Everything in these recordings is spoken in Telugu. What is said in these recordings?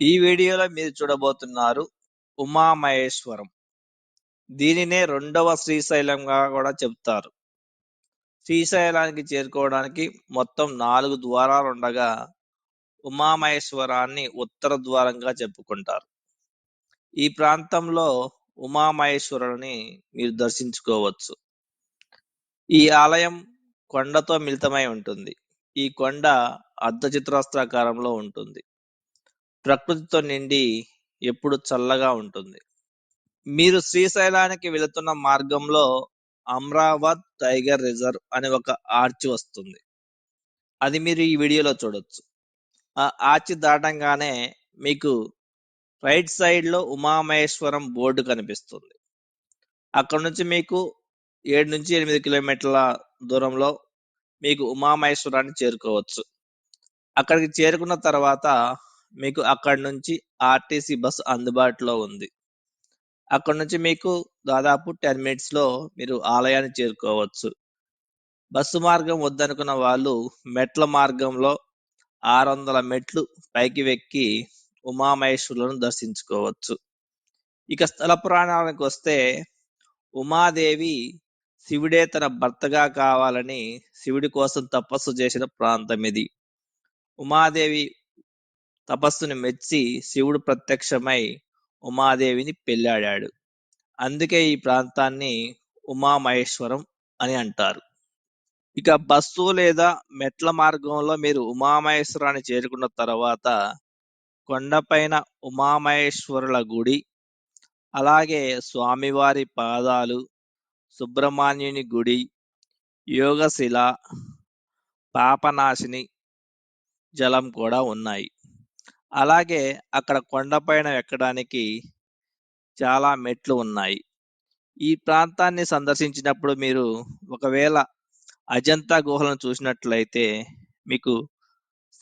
ఈ వీడియోలో మీరు చూడబోతున్నారు ఉమామహేశ్వరం. దీనినే రెండవ శ్రీశైలంగా కూడా చెప్తారు. శ్రీశైలానికి చేరుకోవడానికి మొత్తం నాలుగు ద్వారాలు ఉండగా ఉమామహేశ్వరాన్ని ఉత్తర ద్వారంగా చెప్పుకుంటారు. ఈ ప్రాంతంలో ఉమామహేశ్వరుని మీరు దర్శించుకోవచ్చు. ఈ ఆలయం కొండతో మిళితమై ఉంటుంది. ఈ కొండ అర్ధచిత్రాస్త్రాకారంలో ఉంటుంది. ప్రకృతితో నిండి ఎప్పుడు చల్లగా ఉంటుంది. మీరు శ్రీశైలానికి వెళుతున్న మార్గంలో అమ్రావత్ టైగర్ రిజర్వ్ అనే ఒక ఆర్చి వస్తుంది. అది మీరు ఈ వీడియోలో చూడొచ్చు. ఆ ఆర్చి దాటంగానే మీకు రైట్ సైడ్లో ఉమామహేశ్వరం బోర్డు కనిపిస్తుంది. అక్కడ నుంచి మీకు ఏడు నుంచి ఎనిమిది కిలోమీటర్ల దూరంలో మీకు ఉమామహేశ్వరాన్ని చేరుకోవచ్చు. అక్కడికి చేరుకున్న తర్వాత మీకు అక్కడి నుంచి ఆర్టీసీ బస్సు అందుబాటులో ఉంది. అక్కడ నుంచి మీకు దాదాపు టెన్ మినిట్స్లో మీరు ఆలయాన్ని చేరుకోవచ్చు. బస్సు మార్గం వద్దనుకున్న వాళ్ళు మెట్ల మార్గంలో ఆరు వందల మెట్లు పైకి వెక్కి ఉమామహేశ్వరులను దర్శించుకోవచ్చు. ఇక స్థల పురాణానికి వస్తే ఉమాదేవి శివుడే తన భర్తగా కావాలని శివుడి కోసం తపస్సు చేసిన ప్రాంతం ఇది. ఉమాదేవి తపస్సుని మెచ్చి శివుడు ప్రత్యక్షమై ఉమాదేవిని పెళ్ళాడాడు అందుకే ఈ ప్రాంతాన్ని ఉమామహేశ్వరం అని అంటారు. ఇక బస్సు లేదా మెట్ల మార్గంలో మీరు ఉమామహేశ్వరాన్ని చేరుకున్న తర్వాత కొండపైన ఉమామహేశ్వరుల గుడి అలాగే స్వామివారి పాదాలు సుబ్రహ్మణ్యుని గుడి యోగశిల పాపనాశిని జలం కూడా ఉన్నాయి. అలాగే అక్కడ కొండపైన ఎక్కడానికి చాలా మెట్లు ఉన్నాయి. ఈ ప్రాంతాన్ని సందర్శించినప్పుడు మీరు ఒకవేళ అజంతా గుహలను చూసినట్లయితే మీకు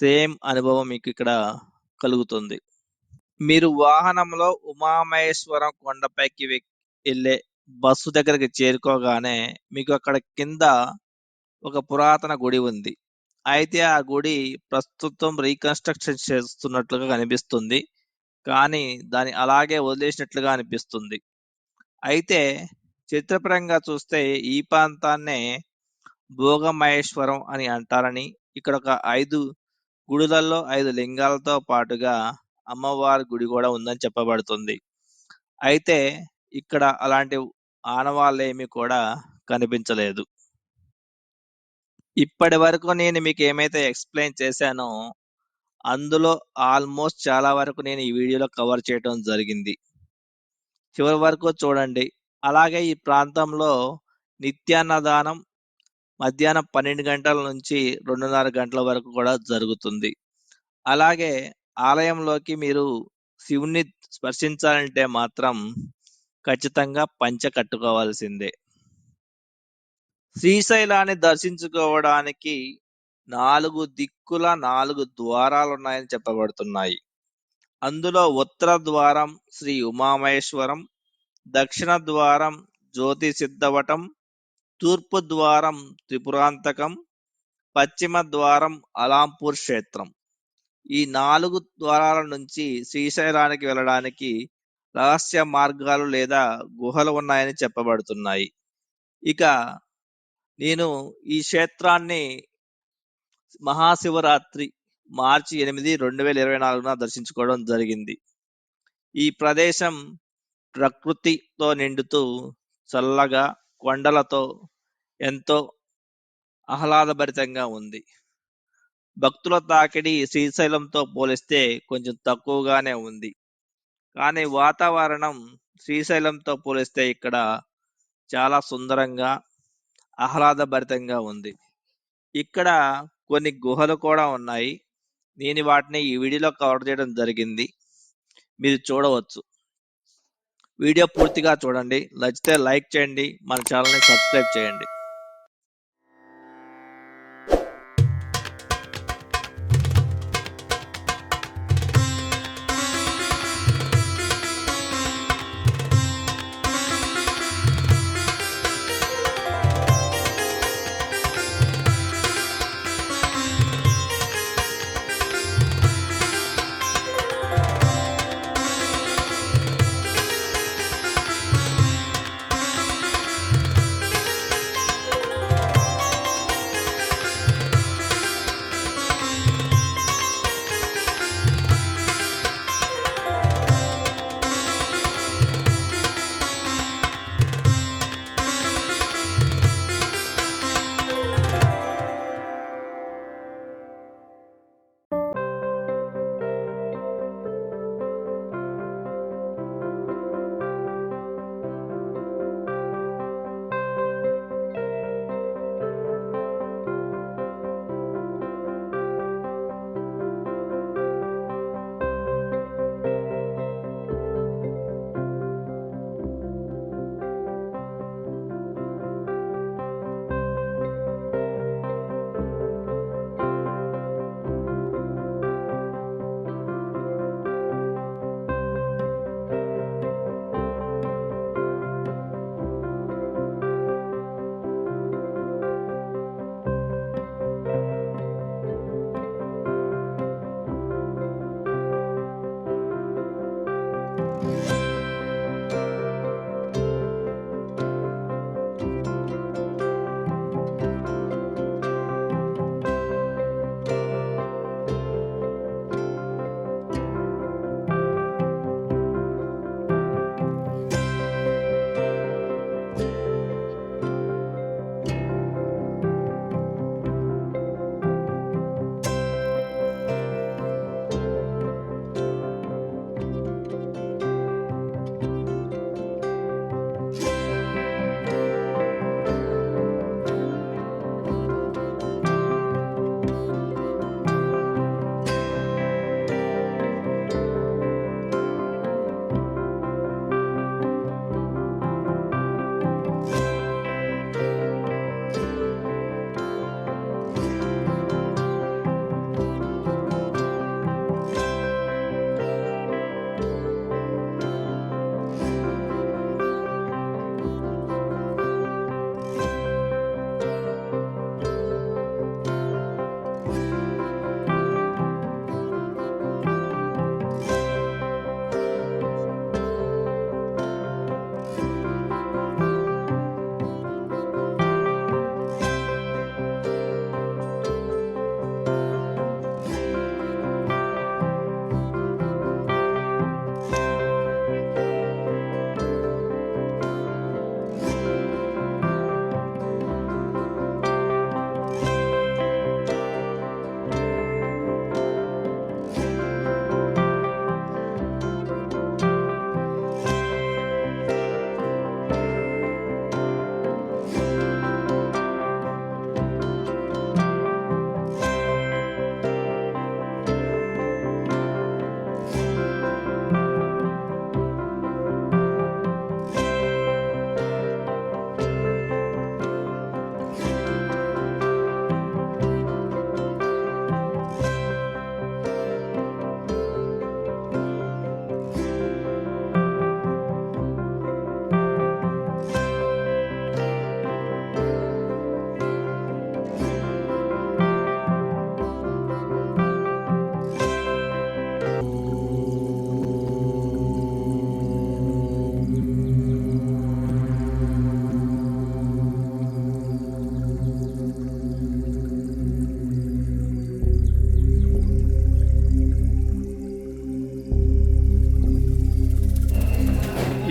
సేమ్ అనుభవం మీకు ఇక్కడ కలుగుతుంది. మీరు వాహనంలో ఉమామహేశ్వరం కొండపైకి వెళ్ళే బస్సు దగ్గరికి చేరుకోగానే మీకు అక్కడ కింద ఒక పురాతన గుడి ఉంది. అయితే ఆ గుడి ప్రస్తుతం రీకన్స్ట్రక్షన్ చేస్తున్నట్లుగా కనిపిస్తుంది. కానీ దాన్ని అలాగే వదిలేసినట్లుగా అనిపిస్తుంది. అయితే చిత్రపరంగా చూస్తే ఈ ప్రాంతాన్నే భోగమహేశ్వరం అని అంటారని ఇక్కడ ఒక ఐదు గుడులలో ఐదు లింగాలతో పాటుగా అమ్మవారి గుడి కూడా ఉందని చెప్పబడుతుంది. అయితే ఇక్కడ అలాంటి ఆనవాళ్ళేమీ కూడా కనిపించలేదు. ఇప్పటి వరకు నేను మీకు ఏమైతే ఎక్స్ప్లెయిన్ చేశానో అందులో ఆల్మోస్ట్ చాలా వరకు నేను ఈ వీడియోలో కవర్ చేయడం జరిగింది. చివరి వరకు చూడండి. అలాగే ఈ ప్రాంతంలో నిత్యాన్నదానం మధ్యాహ్నం పన్నెండు గంటల నుంచి రెండున్నర గంటల వరకు కూడా జరుగుతుంది. అలాగే ఆలయంలోకి మీరు శివుణ్ణి స్పర్శించాలంటే మాత్రం ఖచ్చితంగా పంచ కట్టుకోవాల్సిందే. శ్రీశైలాన్ని దర్శించుకోవడానికి నాలుగు దిక్కుల నాలుగు ద్వారాలు ఉన్నాయని చెప్పబడుతున్నాయి. అందులో ఉత్తర ద్వారం శ్రీ ఉమామహేశ్వరం దక్షిణ ద్వారం జ్యోతి సిద్ధవటం తూర్పు ద్వారం త్రిపురాంతకం పశ్చిమ ద్వారం అలాంపూర్ క్షేత్రం. ఈ నాలుగు ద్వారాల నుంచి శ్రీశైలానికి వెళ్ళడానికి రహస్య మార్గాలు లేదా గుహలు ఉన్నాయని చెప్పబడుతున్నాయి. ఇక నేను ఈ క్షేత్రాన్ని మహాశివరాత్రి మార్చి ఎనిమిది రెండు వేల ఇరవై నాలుగున దర్శించుకోవడం జరిగింది. ఈ ప్రదేశం ప్రకృతితో నిండుతూ చల్లగా కొండలతో ఎంతో ఆహ్లాదభరితంగా ఉంది. భక్తుల తాకిడి శ్రీశైలంతో పోలిస్తే కొంచెం తక్కువగానే ఉంది. కానీ వాతావరణం శ్రీశైలంతో పోలిస్తే ఇక్కడ చాలా సుందరంగా ఆహ్లాదభరితంగా ఉంది. ఇక్కడ కొన్ని గుహలు కూడా ఉన్నాయి. నేను వాటిని ఈ వీడియోలో కవర్ చేయడం జరిగింది. మీరు చూడవచ్చు. వీడియో పూర్తిగా చూడండి. నచ్చితే లైక్ చేయండి. మన ఛానల్ని సబ్స్క్రైబ్ చేయండి.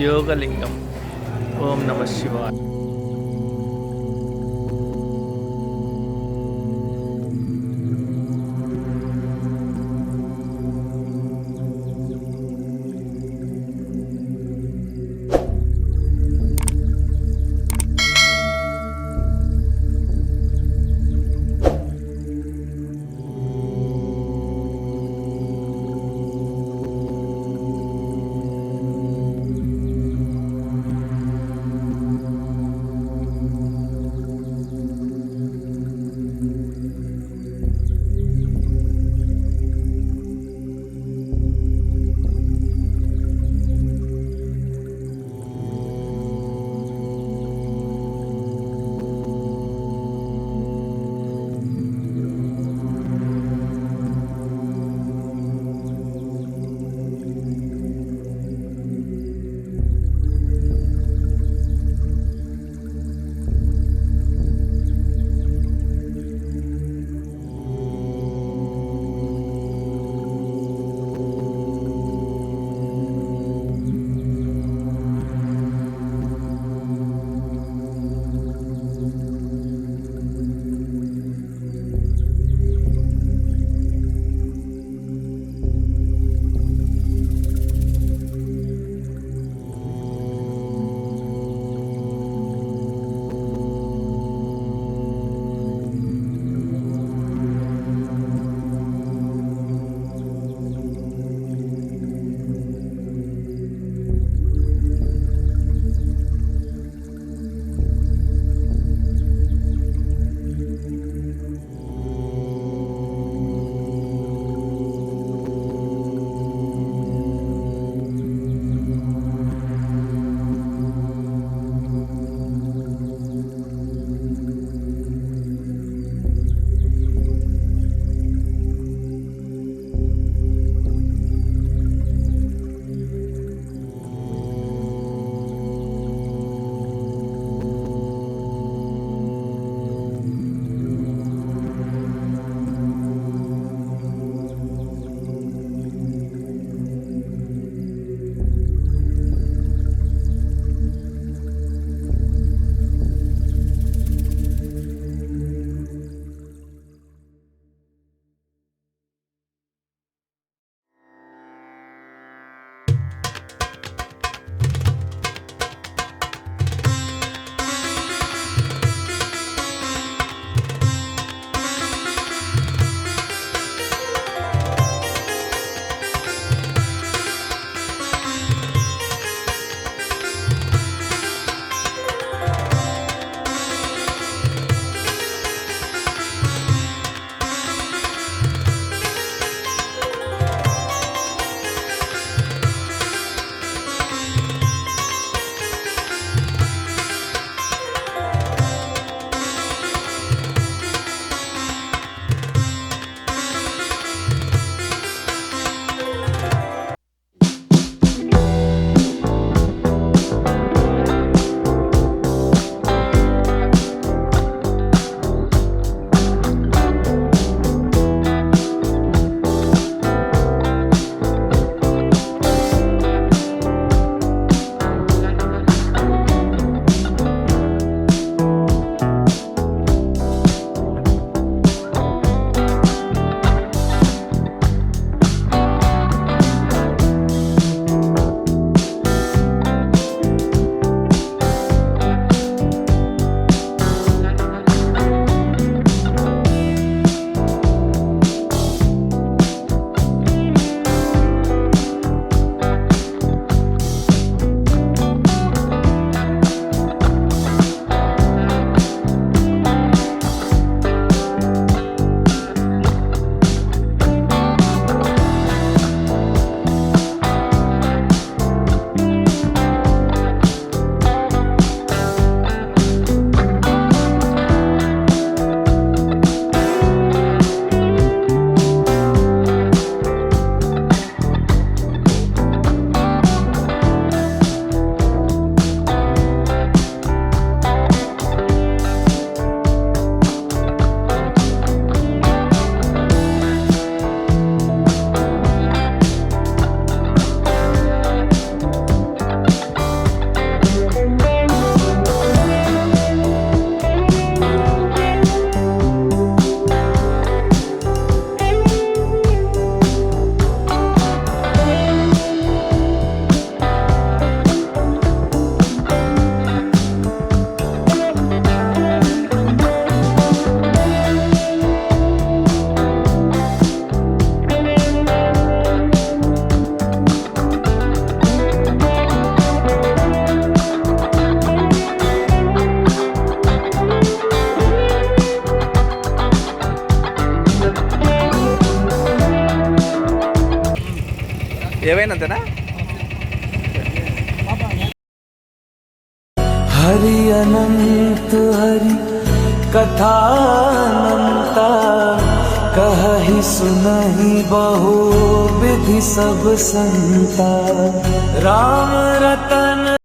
యోగలింగం. ఓం నమ శివాయ. ఏవైనంతేనా హరి అనంత హరి కథానంత కహి సునహి బహు విధి సబ్ సంత రామ రతన